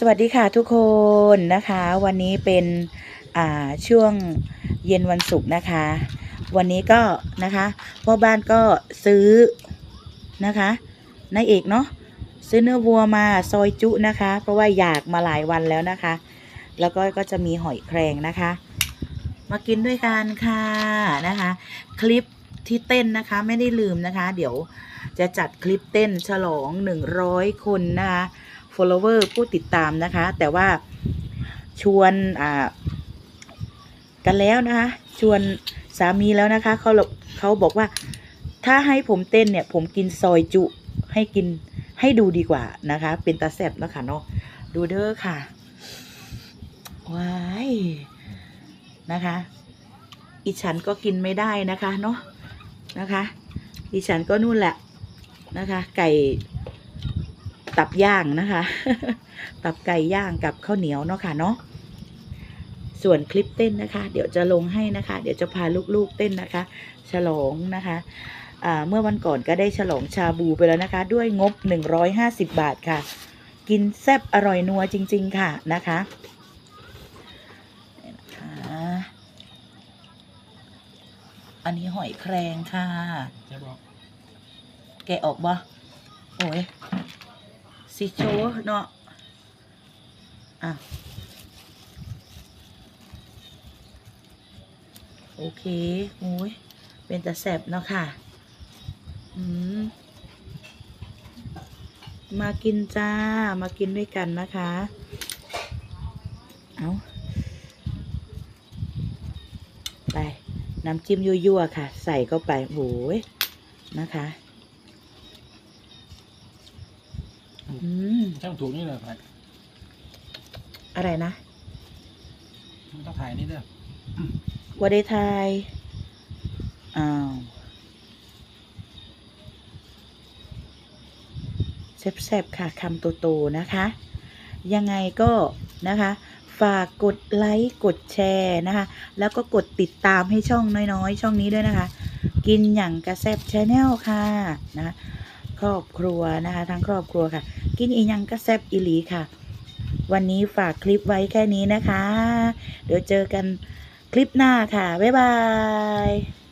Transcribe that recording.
สวัสดีค่ะทุกคนนะคะ วันนี้เป็นช่วงเย็นวันศุกร์นะคะ วันนี้ก็นะคะพ่อบ้านก็ซื้อนะคะนายเอกเนาะซื้อเนื้อวัวมาซอยจุนะคะ เพราะว่าอยากมาหลายวันแล้วนะคะ แล้วก็ก็จะมีหอยแครงนะคะ มากินด้วยกันค่ะนะคะ คลิปที่เต้นนะคะไม่ได้ลืมนะคะ เดี๋ยวจะจัดคลิปเต้นฉลอง 100 คนนะคะ follower ผู้ติดตามนะคะ แต่ว่าชวนอ่ากันแล้วนะคะ ชวนสามีแล้วนะคะเขาเขาบอกว่าถ้าให้ผมเต้นเนี่ย ผมกินซอยจุให้กินให้ดูดีกว่านะคะ เป็นตาแซบนะคะเนาะดูเด้อค่ะว้ายนะคะ อีฉันก็กินไม่ได้นะคะเนาะนะคะ อีฉันก็นู่นแหละนะคะ ไก่ ตับย่างนะคะ ตับไก่ย่างกับข้าวเหนียวเนาะค่ะเนาะส่วนคลิปเต้นนะคะ เดี๋ยวจะลงให้นะคะ เดี๋ยวจะพาลูกๆเต้นนะคะ ฉลองนะคะอ่าเมื่อวันก่อนก็ได้ฉลองชาบูไปแล้วนะคะ ด้วยงบ 150 บาทค่ะ กินแซ่บอร่อยนัวจริง ๆ ค่ะนะคะนี่นะคะอันนี้หอยแครงค่ะจะบอกแกะออกบ่โอ้ย สิโชเนาะอะโอเคโอ้ยเป็นตะแสบเนาะค่ะ อืม มากินจ้า มากินด้วยกันนะคะ เอาไป น้ำจิ้มยั่วๆค่ะ ใส่เข้าไปโอ้ยนะคะ อืมช่างถูกนี่เลยครับอะไรนะไม่ต้องถ่ายนี่เด้อว่าได้ทายอ้าวแซ่บๆค่ะคำโตๆนะคะ ยังไงก็นะคะ ฝากกดไลค์กดแชร์นะคะ แล้วก็กดติดตามให้ช่องน้อยๆ ช่องนี้ด้วยนะคะ กินอย่างกระแซบชาแนลค่ะนะ ครอบครัวนะคะ ทั้งครอบครัวค่ะ กินอีหยังก็แซบอีหลีค่ะ วันนี้ฝากคลิปไว้แค่นี้นะคะ เดี๋ยวเจอกันคลิปหน้าค่ะ บ๊ายบาย